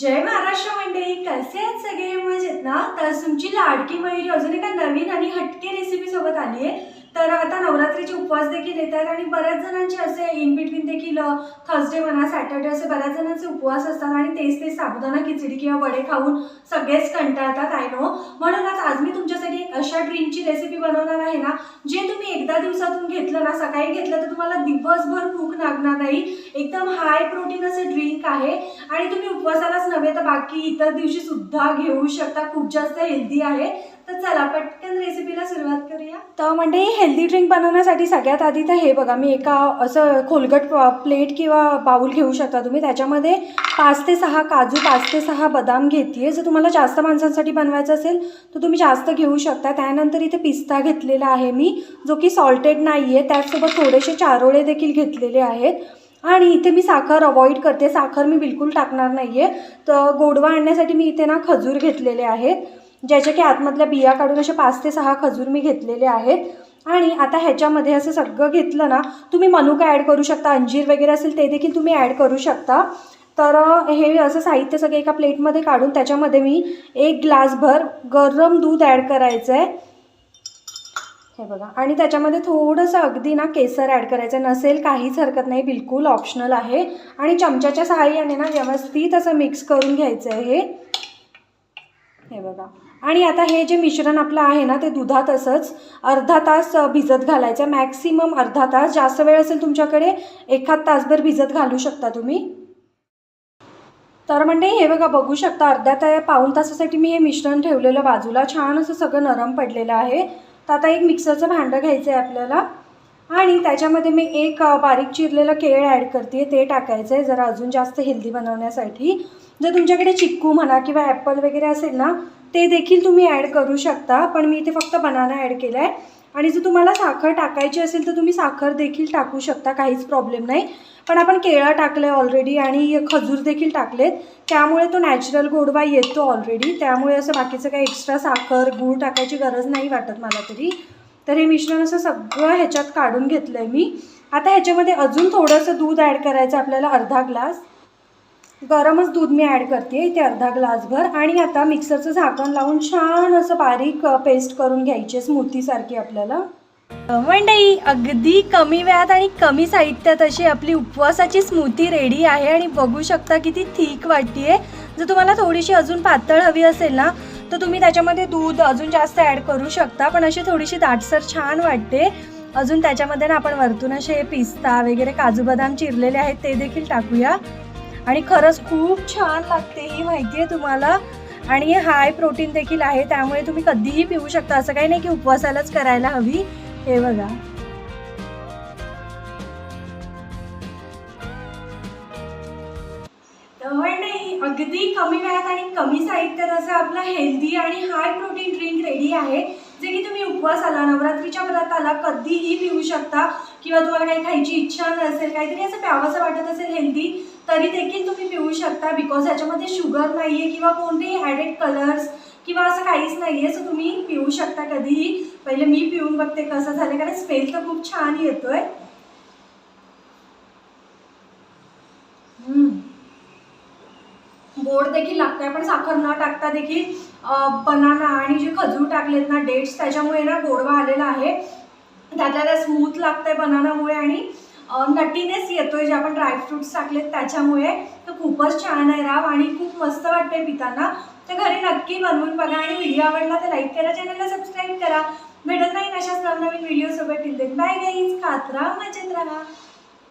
जय महाराष्ट्र मंडळी कसे आहेत सगळे? मजेत ना? तर तुमची लाडकी मयुरी अजून एका नवीन आणि हटके रेसिपी सोबत आली आहे. तर आता नवरात्रीचे उपवास देखील येत आहेत आणि बऱ्याच जणांचे असे इन बिटवीन देखील थर्सडे म्हणा सॅटर्डे असे बऱ्याच जणांचे उपवास असतात आणि तेच तेच साबुदाणा खिचडी किंवा वडे खाऊन सगळेच कंटाळतात आय नो म्हणूनच आज मी तुमच्यासाठी अशा ड्रिंकची रेसिपी बनवणार आहे ना जे तुम्ही एकदा दिवसातून घेतलं ना सकाळी घेतलं तर तुम्हाला दिवसभर भूक लागणार नाही. एकदम हाय प्रोटीन असं ड्रिंक आहे आणि तुम्ही उपवासालाच नव्हे तर बाकी इतर दिवशी सुद्धा घेऊ शकता खूप जास्त हेल्दी आहे. तर चला पटकन रेसिपीला सुरुवात करूया. तर म्हणजे हेल्दी ड्रिंक बनवण्यासाठी सगळ्यात आधी तर हे बघा मी एका असं खोलगट प्लेट किंवा बाऊल घेऊ शकता तुम्ही. त्याच्यामध्ये पाच ते सहा काजू पाच ते सहा बदाम घेते जर तुम्हाला जास्त माणसांसाठी बनवायचं असेल तर तुम्ही जास्त घेऊ शकता. त्यानंतर इथे पिस्ता घेतलेला आहे मी जो की सॉल्टेड नाही आहे त्याचसोबत थोडेसे चारोळे देखील घेतलेले आहेत. आणि इथे मी साखर अवॉइड करते. साखर मी बिलकुल टाकणार नाही आहे तर गोडवा आणण्यासाठी मी इथे ना खजूर घेतलेले आहेत. ज्याच्या की आतमधल्या बिया काढून असे पाच ते सहा खजूर मी घेतलेले आहेत. आणि आता ह्याच्यामध्ये असं सगळं घेतलं ना तुम्ही मनुका ॲड करू शकता अंजीर वगैरे असेल ते देखील तुम्ही ॲड करू शकता. तर हे असं साहित्य सगळं एका प्लेटमध्ये काढून त्याच्यामध्ये मी एक ग्लासभर गरम दूध ॲड करायचं आहे हे बघा. आणि त्याच्यामध्ये थोडंसं अगदी ना केसर ॲड करायचं नसेल काहीच हरकत नाही बिलकुल ऑप्शनल आहे. आणि चमच्याच्या सहाय्याने ना व्यवस्थित असं मिक्स करून घ्यायचं आहे हे. हे बघा. आणि आता हे जे मिश्रण आपलं आहे ना ते दुधात असंच अर्धा तास भिजत घालायचं. मॅक्सिमम अर्धा तास. जास्त वेळ असेल तुमच्याकडे एखाद तासभर भिजत घालू शकता तुम्ही. तर म्हणजे हे बघा बघू शकता अर्ध्या त्या पाऊण तासासाठी मी हे मिश्रण ठेवलेलं बाजूला. छान असं सगळं नरम पडलेलं आहे. तर आता एक मिक्सरचं भांडं घ्यायचं आहे आपल्याला. आणि त्याच्यामध्ये मी एक बारीक चिरलेलं केळ ॲड करते ते टाकायचं आहे जरा अजून जास्त हेल्दी बनवण्यासाठी. जर तुमच्याकडे चिक्कू म्हणा किंवा ॲपल वगैरे असेल ना ते देखील तुम्ही ॲड करू शकता पण मी इथे फक्त बनाना ॲड केला आहे आणि जर तुम्हाला साखर टाकायची असेल तर तुम्ही साखर देखील टाकू शकता काहीच प्रॉब्लेम नाही. पण आपण केळं टाकलं आहे ऑलरेडी आणि खजूर देखील टाकलेत. त्यामुळे तो नॅचरल गोडवा येतो ऑलरेडी त्यामुळे असं बाकीचं काही एक्स्ट्रा साखर गूळ टाकायची गरज नाही वाटत मला तरी. तर हे मिश्रण असं सगळं ह्याच्यात काढून घेतलं आहे मी. आता ह्याच्यामध्ये अजून थोडंसं दूध ॲड करायचं आपल्याला अर्धा ग्लास. गरमच दूध मी ॲड करते इथे अर्धा ग्लासभर. आणि आता मिक्सरचं झाकण लावून छान असं बारीक पेस्ट करून घ्यायची आहे स्मूथीसारखी आपल्याला. मंडई अगदी कमी वेळात आणि कमी साहित्यात अशी आपली उपवासाची स्मूथी रेडी आहे. आणि बघू शकता किती थीक वाटते जर तुम्हाला थोडीशी अजून पातळ हवी असेल ना तर तुम्ही त्याच्यामध्ये दूध अजून जास्त ॲड करू शकता पण अशी थोडीशी दाटसर छान वाटते. अजून त्याच्यामध्ये ना आपण वरतून असे पिस्ता वगैरे काजू बदाम चिरलेले आहेत ते देखील टाकूया. आणि खरंच खूप छान लागते ही माहिती आहे तुम्हाला. आणि हे हाय प्रोटीन देखील आहे त्यामुळे तुम्ही कधीही पिऊ शकता. असं काही नाही की उपवासालाच करायला हवी. हे बघा. नाही अगदी कमी वेळात आणि कमी साहित्यात असं आपलं हेल्दी आणि हाय प्रोटीन ड्रिंक रेडी आहे जे की तुम्ही उपवासाला नवरात्रीच्या व्रताला कधीही पिऊ शकता किंवा तुम्हाला काही खायची इच्छा नसेल काहीतरी असं प्यावंसं वाटत असेल हेल्दी तरी देखील तुम्ही पिऊ शकता बिकॉज याच्यामध्ये शुगर नाही आहे किंवा कोणतेही ॲडेड कलर्स किंवा असं काहीच नाही आहे सो तुम्ही पिऊ शकता कधीही. पहिले मी पिऊन बघते कसं झालं कारण स्मेल तर खूप छान येतो आहे गोड देखील लागतंय पण साखर न टाकता देखील बनाना आणि जे खजूर टाकलेत ना डेट्स त्याच्यामुळे ना गोडवा आलेला आहे. त्यातल्या स्मूथ लागतंय बनानामुळे आणि नटीनेस येतोय जे आपण ड्रायफ्रुट्स टाकलेत त्याच्यामुळे. तर खूपच छान आहे राव आणि खूप मस्त वाटतंय पिताना. तर घरी नक्की बनवून बघा आणि व्हिडिओ आवडला तर लाईक करा चॅनलला सबस्क्राईब करा. भेटत नाही अशाच नवनवीन व्हिडिओसोबत टिल देत बाय गाईज खात राहा मजेत राहा.